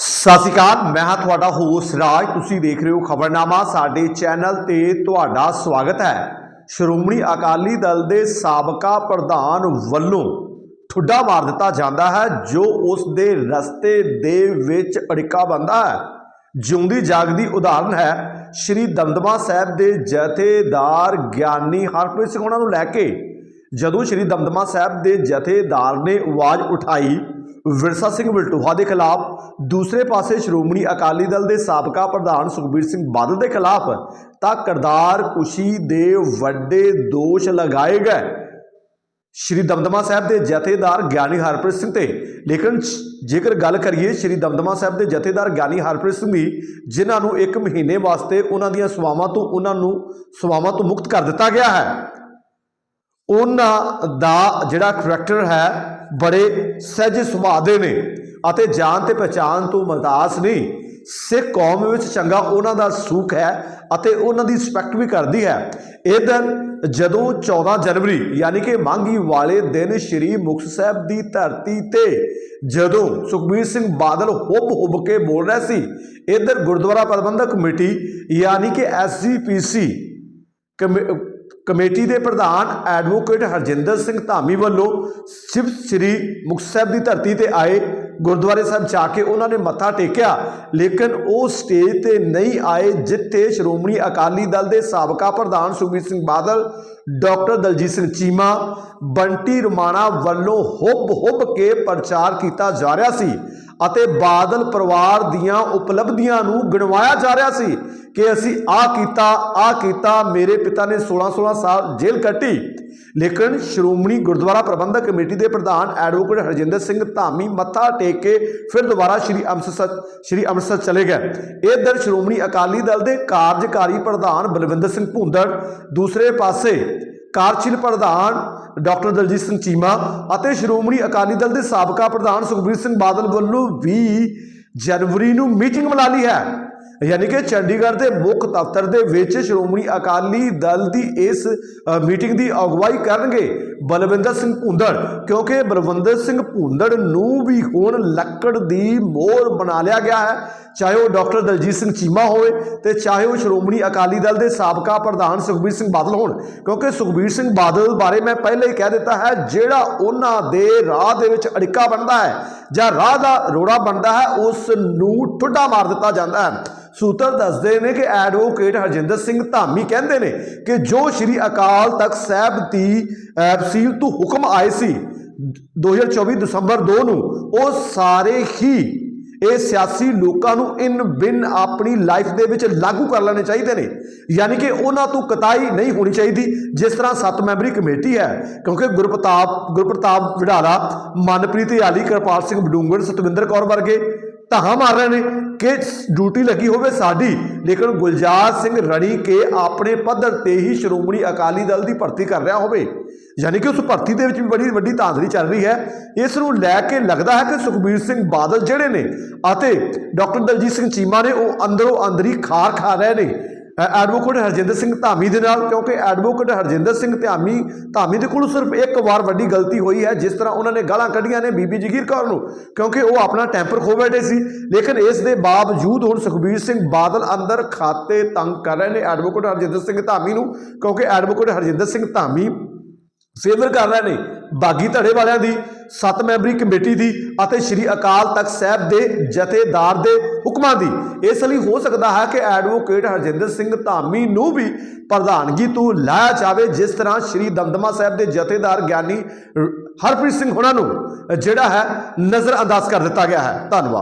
ਸਤਿ ਸ਼੍ਰੀ ਅਕਾਲ, ਮੈਂ ਹਾਂ ਤੁਹਾਡਾ ਹੋਸਟ ਰਾਜ। ਤੁਸੀਂ ਦੇਖ ਰਹੇ ਹੋ ਖਬਰਨਾਮਾ। ਸਾਡੇ ਚੈਨਲ ਤੇ ਤੁਹਾਡਾ ਸਵਾਗਤ ਹੈ। ਸ਼੍ਰੋਮਣੀ ਅਕਾਲੀ ਦਲ ਦੇ ਸਾਬਕਾ ਪ੍ਰਧਾਨ ਵੱਲੋਂ ਠੁੱਡਾ ਮਾਰ ਦਿੱਤਾ ਜਾਂਦਾ ਹੈ, ਜੋ ਉਸ ਦੇ ਰਸਤੇ ਦੇ ਵਿੱਚ ਅੜਿੱਕਾ ਬੰਦਾ ਹੈ। ਜਿਉਂਦੀ ਜਾਗਦੀ ਉਦਾਹਰਨ ਹੈ, ਸ਼੍ਰੀ ਦਮਦਮਾ ਸਾਹਿਬ ਦੇ ਜਥੇਦਾਰ ਗਿਆਨੀ ਹਰਪ੍ਰੀਤ ਸਿੰਘ, ਉਹਨਾਂ ਨੂੰ ਲੈ ਕੇ। ਜਦੋਂ ਸ਼੍ਰੀ ਦਮਦਮਾ ਸਾਹਿਬ ਦੇ ਜਥੇਦਾਰ ਨੇ ਆਵਾਜ਼ ਉਠਾਈ ਵਿਰਸਾ ਸਿੰਘ ਵਲਟੋਹਾ ਦੇ ਖਿਲਾਫ, ਦੂਸਰੇ ਪਾਸੇ ਸ਼੍ਰੋਮਣੀ ਅਕਾਲੀ ਦਲ ਦੇ ਸਾਬਕਾ ਪ੍ਰਧਾਨ ਸੁਖਬੀਰ ਸਿੰਘ ਬਾਦਲ ਦੇ ਖਿਲਾਫ ਤਾਂ ਕਰਦਾਰ ਕੁਸ਼ੀ ਦੇ ਵੱਡੇ ਦੋਸ਼ ਲਗਾਏ ਗਏ। ਸ਼੍ਰੀ ਦਮਦਮਾ ਸਾਹਿਬ ਦੇ ਜਥੇਦਾਰ ਗਿਆਨੀ ਹਰਪ੍ਰੀਤ ਸਿੰਘ ਤੇ, ਲੇਕਿਨ ਜੇਕਰ ਗੱਲ ਕਰੀਏ ਸ਼੍ਰੀ ਦਮਦਮਾ ਸਾਹਿਬ ਦੇ ਜਥੇਦਾਰ ਗਿਆਨੀ ਹਰਪ੍ਰੀਤ ਸਿੰਘ ਦੀ, ਜਿਨ੍ਹਾਂ ਨੂੰ ਇੱਕ ਮਹੀਨੇ ਵਾਸਤੇ ਉਹਨਾਂ ਦੀਆਂ ਸਵਾਵਾਂ ਤੋਂ, ਉਹਨਾਂ ਨੂੰ ਸਵਾਵਾਂ ਤੋਂ ਮੁਕਤ ਕਰ ਦਿੱਤਾ ਗਿਆ ਹੈ। ਉਹਨਾਂ ਦਾ ਜਿਹੜਾ ਕਰੈਕਟਰ ਹੈ ਬੜੇ ਸਹਿਜ ਸੁਭਾਅ ਦੇ ਨੇ ਅਤੇ ਜਾਣ ਤੇ ਪਛਾਣ ਤੋਂ ਮਹਤਾਸ ਨਹੀਂ। ਸਿੱਖ ਕੌਮ ਵਿੱਚ ਚੰਗਾ ਉਹਨਾਂ ਦਾ ਸੂਖ ਹੈ ਅਤੇ ਉਹਨਾਂ ਦੀ ਰਿਸਪੈਕਟ ਵੀ ਕਰਦੀ ਹੈ। ਇਹ ਦਿਨ ਜਦੋਂ 14 ਜਨਵਰੀ ਯਾਨੀ ਕਿ ਮੰਗੀ ਵਾਲੇ ਦਿਨ ਸ਼੍ਰੀ ਮੁਕਤਸਰ ਸਾਹਿਬ ਦੀ ਧਰਤੀ ਤੇ ਜਦੋਂ ਸੁਖਬੀਰ ਸਿੰਘ ਬਾਦਲ ਹੁੱਬ ਹੁੱਬ ਕੇ ਬੋਲ ਰਿਹਾ ਸੀ, ਇਧਰ ਗੁਰਦੁਆਰਾ ਪ੍ਰਬੰਧਕ ਕਮੇਟੀ ਯਾਨੀ ਕਿ ਐਸਜੀਪੀਸੀ ਕਮੇ- ਕਮੇਟੀ ਦੇ ਪ੍ਰਧਾਨ ਐਡਵੋਕੇਟ ਹਰਜਿੰਦਰ ਸਿੰਘ ਧਾਮੀ ਵੱਲੋਂ ਸ਼ਿਵ ਸ੍ਰੀ ਮੁਕਤਸਰ ਦੀ ਧਰਤੀ ਤੇ ਆਏ ਗੁਰਦੁਆਰੇ ਸਾਹਿਬ ਜਾ ਕੇ ਉਹਨਾਂ ਨੇ ਮੱਥਾ ਟੇਕਿਆ, ਲੇਕਿਨ ਉਹ ਸਟੇਜ ਤੇ ਨਹੀਂ ਆਏ, ਜਿੱਥੇ ਸ਼੍ਰੋਮਣੀ ਅਕਾਲੀ ਦਲ ਦੇ ਸਾਬਕਾ ਪ੍ਰਧਾਨ ਸੁਖਬੀਰ ਸਿੰਘ ਬਾਦਲ, ਡਾਕਟਰ ਦਲਜੀਤ ਸਿੰਘ ਚੀਮਾ, ਬੰਟੀ ਰਮਾਣਾ ਵੱਲੋਂ ਹੁੱਬ ਹੁੱਬ ਕੇ ਪ੍ਰਚਾਰ ਕੀਤਾ ਜਾ ਰਿਹਾ ਸੀ। ਅਤੇ ਬਾਦਲ ਪਰਿਵਾਰ ਦੀਆਂ ਉਪਲਬਧੀਆਂ ਨੂੰ ਗਿਣਵਾਇਆ ਜਾ ਰਿਹਾ ਸੀ ਕਿ ਅਸੀਂ ਆਹ ਕੀਤਾ ਆਹ ਕੀਤਾ, ਮੇਰੇ ਪਿਤਾ ਨੇ 16 16 ਸਾਲ ਜੇਲ੍ਹ ਕੱਟੀ। ਲੇਕਿਨ ਸ਼੍ਰੋਮਣੀ ਗੁਰਦੁਆਰਾ ਪ੍ਰਬੰਧਕ ਕਮੇਟੀ ਦੇ ਪ੍ਰਧਾਨ ਐਡਵੋਕੇਟ ਹਰਜਿੰਦਰ ਸਿੰਘ ਧਾਮੀ ਮੱਥਾ ਟੇਕ ਕੇ ਫਿਰ ਦੁਬਾਰਾ ਸ਼੍ਰੀ ਅੰਮ੍ਰਿਤਸਰ ਸ਼੍ਰੀ ਅੰਮ੍ਰਿਤਸਰ ਚਲੇ ਗਏ। ਇਧਰ ਸ਼੍ਰੋਮਣੀ ਅਕਾਲੀ ਦਲ ਦੇ ਕਾਰਜਕਾਰੀ ਪ੍ਰਧਾਨ ਬਲਵਿੰਦਰ ਸਿੰਘ ਭੁੰਦੜ ਦੂਸਰੇ ਪਾਸੇ ਕਾਰਜਸ਼ੀਲ ਪ੍ਰਧਾਨ ਡਾਕਟਰ ਦਲਜੀਤ ਸਿੰਘ ਚੀਮਾ ਅਤੇ ਸ਼੍ਰੋਮਣੀ ਅਕਾਲੀ ਦਲ ਦੇ ਸਾਬਕਾ ਪ੍ਰਧਾਨ ਸੁਖਬੀਰ ਸਿੰਘ ਬਾਦਲ ਵੱਲੋਂ 20 ਜਨਵਰੀ ਨੂੰ ਮੀਟਿੰਗ ਬੁਲਾ ਲਈ ਹੈ। ਯਾਨੀ ਕਿ ਚੰਡੀਗੜ੍ਹ ਦੇ ਮੁੱਖ ਦਫ਼ਤਰ ਦੇ ਵਿੱਚ ਸ਼੍ਰੋਮਣੀ ਅਕਾਲੀ ਦਲ ਦੀ ਇਸ ਮੀਟਿੰਗ ਦੀ ਅਗਵਾਈ ਕਰਨਗੇ। ਬਲਵਿੰਦਰ ਸਿੰਘ ਭੁੰਦੜ, ਕਿਉਂਕਿ ਬਲਵਿੰਦਰ ਸਿੰਘ ਭੁੰਦੜ ਨੂੰ ਵੀ ਹੁਣ ਲੱਕੜ ਦੀ ਮੋਹਰ ਬਣਾ ਲਿਆ ਗਿਆ ਹੈ। ਚਾਹੇ ਉਹ ਡਾਕਟਰ ਦਲਜੀਤ ਸਿੰਘ ਚੀਮਾ ਹੋਵੇ ਤੇ ਚਾਹੇ ਉਹ ਸ਼੍ਰੋਮਣੀ ਅਕਾਲੀ ਦਲ ਦੇ ਸਾਬਕਾ ਪ੍ਰਧਾਨ ਸੁਖਬੀਰ ਸਿੰਘ ਬਾਦਲ ਹੋਣ, ਕਿਉਂਕਿ ਸੁਖਬੀਰ ਸਿੰਘ ਬਾਦਲ ਬਾਰੇ ਮੈਂ ਪਹਿਲਾਂ ਹੀ ਕਹਿ ਦਿੱਤਾ ਹੈ, ਜਿਹੜਾ ਉਹਨਾਂ ਦੇ ਰਾਹ ਦੇ ਵਿੱਚ ਅੜਿੱਕਾ ਬਣਦਾ ਹੈ ਜਾਂ ਰਾਹ ਦਾ ਰੋੜਾ ਬਣਦਾ ਹੈ, ਉਸ ਨੂੰ ਠੁੱਡਾ ਮਾਰ ਦਿੱਤਾ ਜਾਂਦਾ ਹੈ। ਸੂਤਰ ਦੱਸਦੇ ਨੇ ਕਿ ਐਡਵੋਕੇਟ ਹਰਜਿੰਦਰ ਸਿੰਘ ਧਾਮੀ ਕਹਿੰਦੇ ਨੇ ਕਿ ਜੋ ਸ਼੍ਰੀ ਅਕਾਲ ਤਖਤ ਸਾਹਿਬ ਦੀ ਤਹਿਸੀਲ ਤੋਂ ਹੁਕਮ ਆਏ ਸੀ 2024 ਦਸੰਬਰ 2 ਨੂੰ, ਉਹ ਸਾਰੇ ਹੀ ਇਹ ਸਿਆਸੀ ਲੋਕਾਂ ਨੂੰ ਇਨ ਬਿਨ ਆਪਣੀ ਲਾਈਫ ਦੇ ਵਿੱਚ ਲਾਗੂ ਕਰ ਲੈਣੇ ਚਾਹੀਦੇ ਨੇ। ਯਾਨੀ ਕਿ ਉਹਨਾਂ ਤੋਂ ਕਤਾਈ ਨਹੀਂ ਹੋਣੀ ਚਾਹੀਦੀ, ਜਿਸ ਤਰ੍ਹਾਂ ਸੱਤ ਮੈਂਬਰੀ ਕਮੇਟੀ ਹੈ, ਕਿਉਂਕਿ ਗੁਰਪ੍ਰਤਾਪ ਗੁਰਪ੍ਰਤਾਪ ਵਿਡਾਲਾ ਮਨਪ੍ਰੀਤ ਯਾਲੀ ਕਿਰਪਾਲ ਸਿੰਘ ਬਡੂੰਗਰ ਸਤਵਿੰਦਰ ਕੌਰ ਵਰਗੇ ਧਾਹਾਂ ਮਾਰ ਰਹੇ ਨੇ। ਕਿ ਡਿਊਟੀ ਲੱਗੀ ਹੋਵੇ ਸਾਡੀ, ਲੇਕਿਨ ਗੁਲਜ਼ਾਰ ਸਿੰਘ ਰਣੀ ਕੇ ਆਪਣੇ ਪੱਧਰ ਤੇ ਹੀ ਸ਼੍ਰੋਮਣੀ ਅਕਾਲੀ ਦਲ ਦੀ ਭਰਤੀ ਕਰ ਰਿਹਾ ਹੋਵੇ। ਯਾਨੀ ਕਿ ਉਸ ਭਰਤੀ ਦੇ ਵਿੱਚ ਵੀ ਬੜੀ ਵੱਡੀ ਧਾਂਦਲੀ ਚੱਲ ਰਹੀ ਹੈ। ਇਸ ਨੂੰ ਲੈ ਕੇ ਲੱਗਦਾ ਹੈ ਕਿ ਸੁਖਬੀਰ ਸਿੰਘ ਬਾਦਲ ਜਿਹੜੇ ਨੇ ਅਤੇ ਡਾਕਟਰ ਦਲਜੀਤ ਸਿੰਘ ਚੀਮਾ ਨੇ ਉਹ ਅੰਦਰੋਂ ਅੰਦਰੀ ਖਾਰ ਖਾ ਰਹੇ ਨੇ। ਐਡਵੋਕੇਟ ਹਰਜਿੰਦਰ ਸਿੰਘ ਧਾਮੀ ਦੇ ਨਾਲ, ਕਿਉਂਕਿ ਐਡਵੋਕੇਟ ਹਰਜਿੰਦਰ ਸਿੰਘ ਧਾਮੀ ਧਾਮੀ ਦੇ ਕੋਲ ਸਿਰਫ ਇੱਕ ਵਾਰ ਵੱਡੀ ਗਲਤੀ ਹੋਈ ਹੈ, ਜਿਸ ਤਰ੍ਹਾਂ ਉਹਨਾਂ ਨੇ ਗਾਲਾਂ ਕੱਢੀਆਂ ਨੇ ਬੀਬੀ ਜਗੀਰ ਕੌਰ ਨੂੰ, ਕਿਉਂਕਿ ਉਹ ਆਪਣਾ ਟੈਂਪਰ ਖੋ ਬੈਠੇ ਸੀ। ਲੇਕਿਨ ਇਸ ਦੇ ਬਾਵਜੂਦ ਹੁਣ ਸੁਖਬੀਰ ਸਿੰਘ ਬਾਦਲ ਅੰਦਰ ਖਾਤੇ ਤੰਗ ਕਰ ਰਹੇ ਨੇ ਐਡਵੋਕੇਟ ਹਰਜਿੰਦਰ ਸਿੰਘ ਧਾਮੀ ਨੂੰ, ਕਿਉਂਕਿ ਐਡਵੋਕੇਟ ਹਰਜਿੰਦਰ ਸਿੰਘ ਧਾਮੀ ਫੇਵਰ ਕਰ ਰਹੇ ਨੇ ਬਾਗੀ ਧੜੇ ਵਾਲਿਆਂ ਦੀ, ਸੱਤ ਮੈਂਬਰੀ ਕਮੇਟੀ ਦੀ ਅਤੇ ਸ਼੍ਰੀ ਅਕਾਲ ਤਖਤ ਸਾਹਿਬ ਦੇ ਜਥੇਦਾਰ ਦੇ ਹੁਕਮਾਂ ਦੀ। ਇਸ ਲਈ ਹੋ ਸਕਦਾ ਹੈ ਕਿ ਐਡਵੋਕੇਟ ਹਰਜਿੰਦਰ ਸਿੰਘ ਧਾਮੀ ਨੂੰ ਵੀ ਪ੍ਰਧਾਨਗੀ ਤੋਂ ਲਾਇਆ ਜਾਵੇ, ਜਿਸ ਤਰ੍ਹਾਂ ਸ਼੍ਰੀ ਦਮਦਮਾ ਸਾਹਿਬ ਦੇ ਜਥੇਦਾਰ ਗਿਆਨੀ ਹਰਪ੍ਰੀਤ ਸਿੰਘ ਹੋਣਾ ਨੂੰ, ਜਿਹੜਾ ਹੈ, ਨਜ਼ਰ ਅੰਦਾਜ਼ ਕਰ ਦਿੱਤਾ ਗਿਆ ਹੈ। ਧੰਨਵਾਦ।